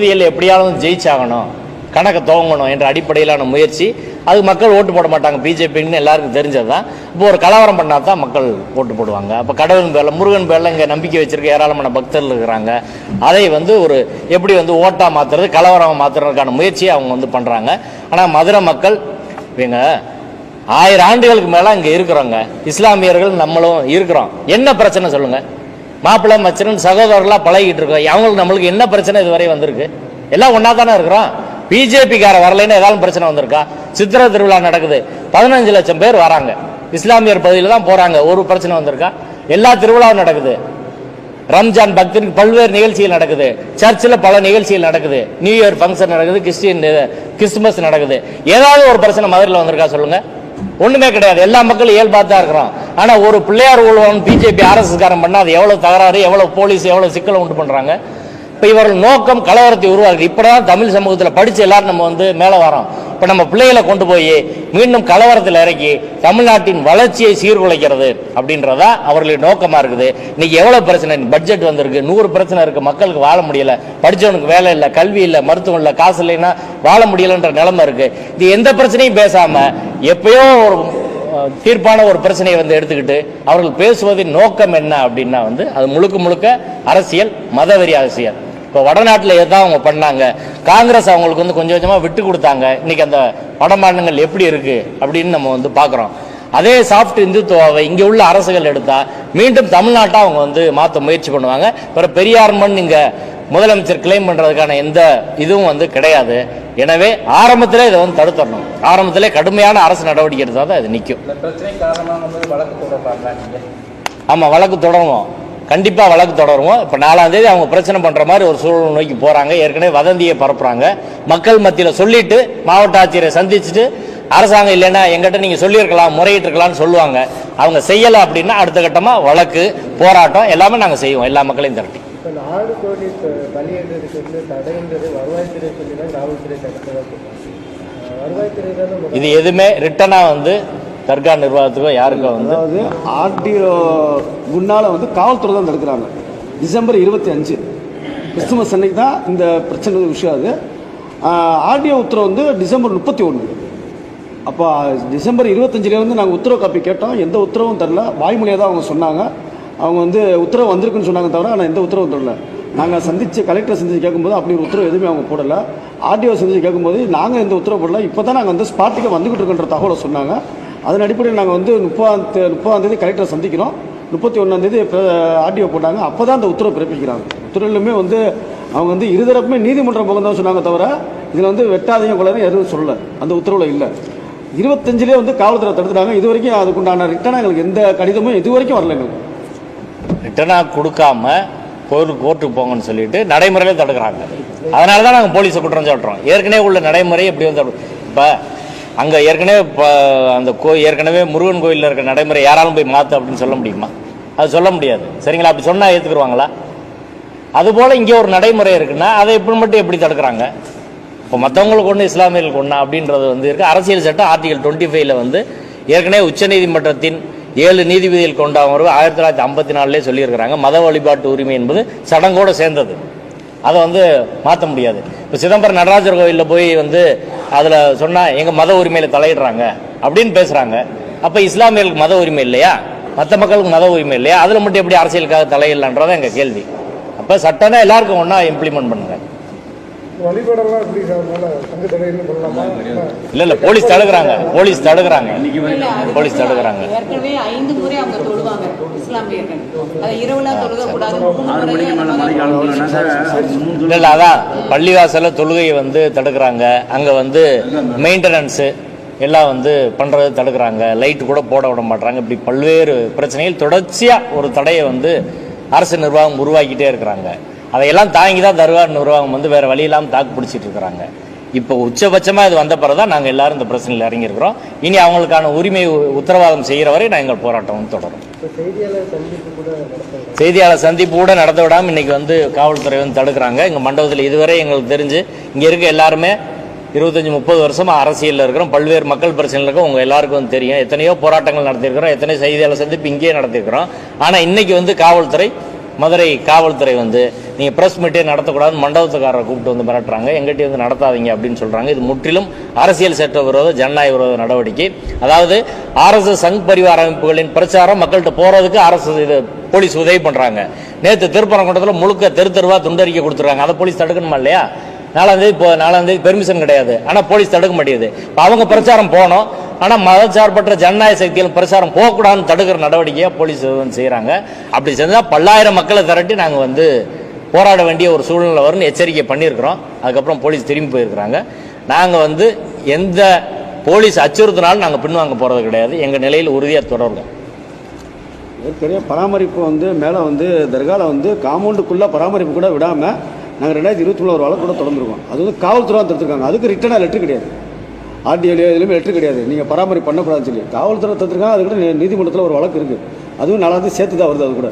தொகுதியில் எப்படியாலும் ஜெயிச்சாகணும் கணக்கை துவங்கணும் என்ற அடிப்படையிலான முயற்சி. அது மக்கள் ஓட்டு போட மாட்டாங்க. பிஜேபின்னு எல்லாருக்கும் தெரிஞ்சது தான் இப்போ ஒரு கலவரம் பண்ணால் தான் மக்கள் ஓட்டு போடுவாங்க. அப்போ கடவுள் பேரில் முருகன் பேரில் இங்கே நம்பிக்கை வச்சிருக்க ஏராளமான பக்தர்கள் இருக்கிறாங்க. அதை வந்து ஒரு எப்படி வந்து ஓட்டாக மாற்றுறது கலவரம் மாற்றுறதுக்கான முயற்சியை அவங்க வந்து பண்ணுறாங்க ஆனால் மதுரை மக்கள் இவங்க ஆயிரம் ஆண்டுகளுக்கு மேலே இங்கே இருக்கிறோங்க. இஸ்லாமியர்கள் நம்மளும் இருக்கிறோம். என்ன பிரச்சனை சொல்லுங்கள் மாப்பிள்ளை மச்சனன் சகோதரர்லாம் பழகிட்டு இருக்கோம். அவங்களுக்கு நம்மளுக்கு என்ன பிரச்சனை இதுவரை வந்திருக்கு? எல்லாம் ஒன்றா தானே இருக்கிறோம்? பிஜேபிக்கார வரலைன்னு ஏதாவது பிரச்சனை வந்திருக்கா? சித்திரை திருவிழா நடக்குது. பதினஞ்சு லட்சம் பேர் வராங்க. இஸ்லாமியர் பகுதியில் தான் போகிறாங்க ஒரு பிரச்சனை வந்திருக்கா? எல்லா திருவிழாவும் நடக்குது. ரம்ஜான் பக்தருக்கு பல்வேறு நிகழ்ச்சிகள் நடக்குது. சர்ச்சில் பல நிகழ்ச்சிகள் நடக்குது. நியூ இயர் ஃபங்க்ஷன் நடக்குது. கிறிஸ்டின் கிறிஸ்துமஸ் நடக்குது. ஏதாவது ஒரு பிரச்சனை மதுரையில் வந்திருக்கா சொல்லுங்கள் ஒண்ணுமே கிடையாது. எல்லா மக்களும் இயல்பா தான் இருக்கிறோம் ஆனா ஒரு பிள்ளையார் ஊழல் பிஜேபி அரசு காரன் பண்ணா அது எவ்வளவு தகராறு எவ்வளவு போலீஸ் எவ்வளவு சிக்கலை உண்டு பண்றாங்க. இப்ப இவர்கள் நோக்கம் கலவரத்தை உருவாக்குது. இப்பதான் தமிழ் சமூகத்துல படிச்சு எல்லாரும் நம்ம வந்து மேல வரோம் இப்ப நம்ம பிள்ளைகளை கொண்டு போய் மீண்டும் கலவரத்தில் இறக்கி தமிழ்நாட்டின் வளர்ச்சியை சீர்குலைக்கிறது அப்படின்றதா அவர்களுடைய நோக்கமா இருக்குது. இன்னைக்கு எவ்வளவு பிரச்சனை? பட்ஜெட் வந்திருக்கு. நூறு பிரச்சனை இருக்கு. மக்களுக்கு வாழ முடியல. படிச்சவனுக்கு வேலை இல்லை கல்வி இல்லை மருத்துவம் இல்லை காசு இல்லைன்னா வாழ முடியலன்ற நிலைமை இருக்கு. இது எந்த பிரச்சனையும் பேசாம எப்பயோ ஒரு தீர்ப்பான ஒரு பிரச்சனையை வந்து எடுத்துக்கிட்டு அவர்கள் பேசுவதின் நோக்கம் என்ன அப்படின்னா வந்து அது முழுக்க முழுக்க அரசியல் மதவெறி அரசியல். இப்போ வடநாட்டில் எதான் அவங்க பண்ணாங்க? காங்கிரஸ் அவங்களுக்கு வந்து கொஞ்சம் கொஞ்சமாக விட்டு கொடுத்தாங்க. இன்னைக்கு அந்த வட மாநிலங்கள் எப்படி இருக்கு அப்படின்னு நம்ம வந்து பார்க்குறோம் அதே சாஃப்ட் இந்துத்துவாவை இங்கே உள்ள அரசுகள் எடுத்தா மீண்டும் தமிழ்நாட்டை அவங்க வந்து மாற்ற முயற்சி பண்ணுவாங்க. பிறகு பெரியார் மண் இங்கே முதலமைச்சர் கிளைம் பண்ணுறதுக்கான எந்த இதுவும் வந்து கிடையாது. எனவே ஆரம்பத்திலே இதை வந்து தடுத்துடணும். ஆரம்பத்திலே கடுமையான அரசு நடவடிக்கை எடுத்தால் தான் இது நிற்கும் ஆமாம் வழக்கு தொடருவோம். கண்டிப்பாக வழக்கு தொடருவோம். இப்போ நாலாம் தேதி அவங்க பிரச்சனை பண்ணுற மாதிரி ஒரு சூழ்நிலை நோக்கி போகிறாங்க ஏற்கனவே வதந்தியை பரப்புறாங்க. மக்கள் மத்தியில் சொல்லிட்டு மாவட்ட ஆட்சியரை சந்திச்சுட்டு அரசாங்கம் இல்லைன்னா எங்கிட்ட நீங்கள் சொல்லியிருக்கலாம் முறையிட்டிருக்கலாம்னு சொல்லுவாங்க. அவங்க செய்யலை அப்படின்னா அடுத்த கட்டமாக வழக்கு போராட்டம் எல்லாமே நாங்கள் செய்வோம். எல்லா மக்களையும் திரட்டி. இது எதுவுமே ரிட்டனாக வந்து தர்கா நிர்வாகத்துக்கும் யாருக்கும் வந்து? அதாவது ஆர்டிஓ முன்னால் வந்து காவல்துறை தான் தடுக்கிறாங்க. டிசம்பர் இருபத்தி அஞ்சு. கிறிஸ்துமஸ் அன்னைக்கு தான் இந்த பிரச்சனை விஷயம் அது. ஆர்டிஓ உத்தரவு வந்து டிசம்பர் முப்பத்தி ஒன்று. அப்போ டிசம்பர் இருபத்தஞ்சிலே வந்து நாங்கள் உத்தரவு காப்பி கேட்டோம். எந்த உத்தரவும் தரல. வாய்மொழியாக தான் அவங்க சொன்னாங்க. அவங்க வந்து உத்தரவு வந்திருக்குன்னு சொன்னாங்க தவிர ஆனால் எந்த உத்தரவும் தரல. நாங்கள் சந்தித்து கலெக்டரை சந்தித்து கேட்கும்போது அப்படி ஒரு உத்தரவு எதுவுமே அவங்க போடலை. ஆர்டிஓ சந்தித்து கேட்கும்போது நாங்கள் எந்த உத்தரவு போடல. இப்போ தான் நாங்கள் வந்து ஸ்பாட்டுக்கு வந்துக்கிட்டு இருக்கோன்ற தகவலை சொன்னாங்க. அதன் அடிப்படையில் நாங்கள் வந்து முப்பதாம் தே- முப்பதாம் தேதி கலெக்டரை சந்திக்கிறோம். முப்பத்தி ஒன்றாந்தேதி ஆர்டிஓ போட்டாங்க. அப்போ தான் அந்த உத்தரவு பிறப்பிக்கிறாங்க. உத்தரவுலையுமே வந்து அவங்க வந்து இருதரப்புமே நீதிமன்றம் பக்கம் தான் சொன்னாங்க தவிர இதில் வந்து வெட்டாதையும் கொள்ளாத எதுவும் சொல்லலை. அந்த உத்தரவில் இல்லை. இருபத்தஞ்சிலே வந்து காவல்துறை தடுத்துட்டாங்க. இது வரைக்கும் அதுக்குண்டான ரிட்டனாக எங்களுக்கு எந்த கடிதமும் இது வரைக்கும் வரல எங்களுக்கு. ரிட்டனாக கொடுக்காம கோர்ட்டு கோர்ட்டுக்கு போங்கன்னு சொல்லிட்டு நடைமுறையில தடுக்கிறாங்க. அதனால தான் நாங்கள் போலீஸை குற்றம் சாட்டுறோம். ஏற்கனவே உள்ள நடைமுறை எப்படி வந்து இப்போ அங்கே ஏற்கனவே இப்போ அந்த கோ ஏற்கனவே முருகன் கோயிலில் இருக்கிற நடைமுறை யாராலும் போய் மாற்று அப்படின்னு சொல்ல முடியுமா? அது சொல்ல முடியாது. சரிங்களா? அப்படி சொன்னால் ஏற்றுக்குருவாங்களா அதுபோல் இங்கே ஒரு நடைமுறை இருக்குன்னா அதை எப்படி மட்டும் எப்படி தடுக்கிறாங்க? இப்போ மற்றவங்களுக்கு ஒன்று இஸ்லாமியர்களுக்கு ஒன்றா அப்படின்றது வந்து இருக்கு. அரசியல் சட்டம் ஆர்டிகல் டுவெண்ட்டி ஃபைவ்ல வந்து ஏற்கனவே உச்சநீதிமன்றத்தின் ஏழு நீதிபதிகள் கொண்ட அமர்வு ஆயிரத்தி தொள்ளாயிரத்தி ஐம்பத்தி நாலுலேயே சொல்லியிருக்கிறாங்க. மத வழிபாட்டு உரிமை என்பது சடங்கோடு சேர்ந்தது. அதை வந்து மாற்ற முடியாது. இப்போ சிதம்பரம் நடராஜர் கோயிலில் போய் வந்து அதில் சொன்னால் எங்கள் மத உரிமையில் தலையிடுறாங்க அப்படின்னு பேசுகிறாங்க அப்போ இஸ்லாமியர்களுக்கு மத உரிமை இல்லையா? மற்ற மக்களுக்கு மத உரிமை இல்லையா? அதில் மட்டும் எப்படி அரசியலுக்காக தலையிடலான்றதான் எங்கள் கேள்வி. அப்போ சட்டம்னா எல்லாருக்கும் ஒன்றா இம்ப்ளிமெண்ட் பண்ணுங்க. வழிபடலாம் எப்படி சார் இல்ல இல்ல போலீஸ் தடுக்கிறாங்க போலீஸ் தடுக்கிறாங்க. போலீஸ் தடுக்கிறாங்க. ஏற்கனவே ஐந்து முறை அவங்க தொழுவாங்க இஸ்லாமியர்கள். அதை இரவுல தொழுக கூடாது மூணு முறை அந்த மாதிரி இல்ல இல்ல அதான் பள்ளிவாசல்ல தொழுகையை வந்து தடுக்கிறாங்க. அங்க வந்து மெயின்டெனன்ஸ் எல்லாம் வந்து பண்றது தடுக்கிறாங்க. லைட் கூட போட விட மாட்டாங்க இப்படி பல்வேறு பிரச்சனைகள் தொடர்ச்சியா ஒரு தடையை வந்து அரசு நிர்வாகம் உருவாக்கிட்டே இருக்கிறாங்க. அதையெல்லாம் தாங்கி தான் தர்கா நிர்வாகம் வந்து வேற வழி இல்லாம தாக்கு பிடிச்சிட்டு இருக்கிறாங்க. இப்போ உச்சபட்சமா இது வந்த பிறகு தான் நாங்கள் எல்லாரும் இந்த பிரச்சனையில் இறங்கியிருக்கிறோம். இனி அவங்களுக்கான உரிமை உத்தரவாதம் செய்கிற வரை நாங்கள் போராட்டம் தொடரும். செய்தியாளர் சந்திப்பு கூட நடத்த விடாம இன்னைக்கு வந்து காவல்துறை வந்து தடுக்கிறாங்க. எங்க மண்டபத்தில் இதுவரை எங்களுக்கு தெரிஞ்சு இங்க இருக்க எல்லாருமே இருபத்தஞ்சி முப்பது வருஷமா அரசியலில் இருக்கிறோம். பல்வேறு மக்கள் பிரச்சனைகள் இருக்கும். உங்க எல்லாருக்கும் வந்து தெரியும். எத்தனையோ போராட்டங்கள் நடத்தியிருக்கிறோம். எத்தனையோ செய்தியாளர் சந்திப்பு இங்கேயே நடத்தியிருக்கிறோம். ஆனா இன்னைக்கு வந்து காவல்துறை மதுரை காவல்துறை வந்து நீங்கள் ப்ரெஸ் மீட்டே நடத்தக்கூடாதுன்னு மண்டபத்துக்காரரை கூப்பிட்டு வந்து மிரட்டுறாங்க. எங்கிட்ட வந்து நடத்தாதீங்க அப்படின்னு சொல்கிறாங்க இது முற்றிலும் அரசியல் சட்ட விரோத ஜனநாயக விரோத நடவடிக்கை அதாவது ஆர்எஸ்எஸ் சங் பரிவார அமைப்புகளின் பிரச்சாரம் மக்கள்கிட்ட போகிறதுக்கு அரசு இது போலீஸ் உதவி பண்ணுறாங்க நேற்று திருப்பரங்குன்றத்தில் முழுக்க தெரு தெருவாக துண்டறிக்கை கொடுத்துருக்காங்க அதை போலீஸ் தடுக்கணுமா இல்லையா? நாலாந்தேதி இப்போ நாலாந்தேதி பெர்மிஷன் கிடையாது. ஆனால் போலீஸ் தடுக்க முடியாது அவங்க பிரச்சாரம் போனோம் ஆனால் மதச்சார்பற்ற ஜனநாயக சக்திகள் பிரச்சாரம் போகக்கூடாதுன்னு தடுக்கிற நடவடிக்கையாக போலீஸ் வந்து செய்கிறாங்க அப்படி செஞ்சால் பல்லாயிரம் மக்களை திரட்டி நாங்கள் வந்து போராட வேண்டிய ஒரு சூழ்நிலை வரும்னு எச்சரிக்கை பண்ணியிருக்கிறோம். அதுக்கப்புறம் போலீஸ் திரும்பி போயிருக்கிறாங்க. நாங்கள் வந்து எந்த போலீஸ் அச்சுறுத்தினாலும் நாங்கள் பின்வாங்க போகிறது கிடையாது. எங்கள் நிலையில் உறுதியாக தொடர்கள் ஏற்கனவே பராமரிப்பு வந்து மேலே வந்து தர்காவில் வந்து காம்பவுண்டுக்குள்ளே பராமரிப்பு கூட விடாமல் நாங்கள் ரெண்டாயிரத்தி இருபத்தி மூணு ஒரு வழக்கு கூட தொடர்ந்துருக்கோம். அது வந்து காவல்துறை தடுத்துருக்காங்க. அதுக்கு ரிட்டனாக லெட்டர் கிடையாது. ஆர்டிஓலையோ எதுலையுமே லெட்டர் கிடையாது. நீங்கள் பராமரிப்பு பண்ணக்கூடாதுன்னு சொல்லி. காவல்துறை தடுத்துருக்காங்க. அதுக்கிட்ட நீதிமன்றத்தில் ஒரு வழக்கு இருக்குது அதுவும் நாலாவது சேர்த்து தான் வருது அது கூட.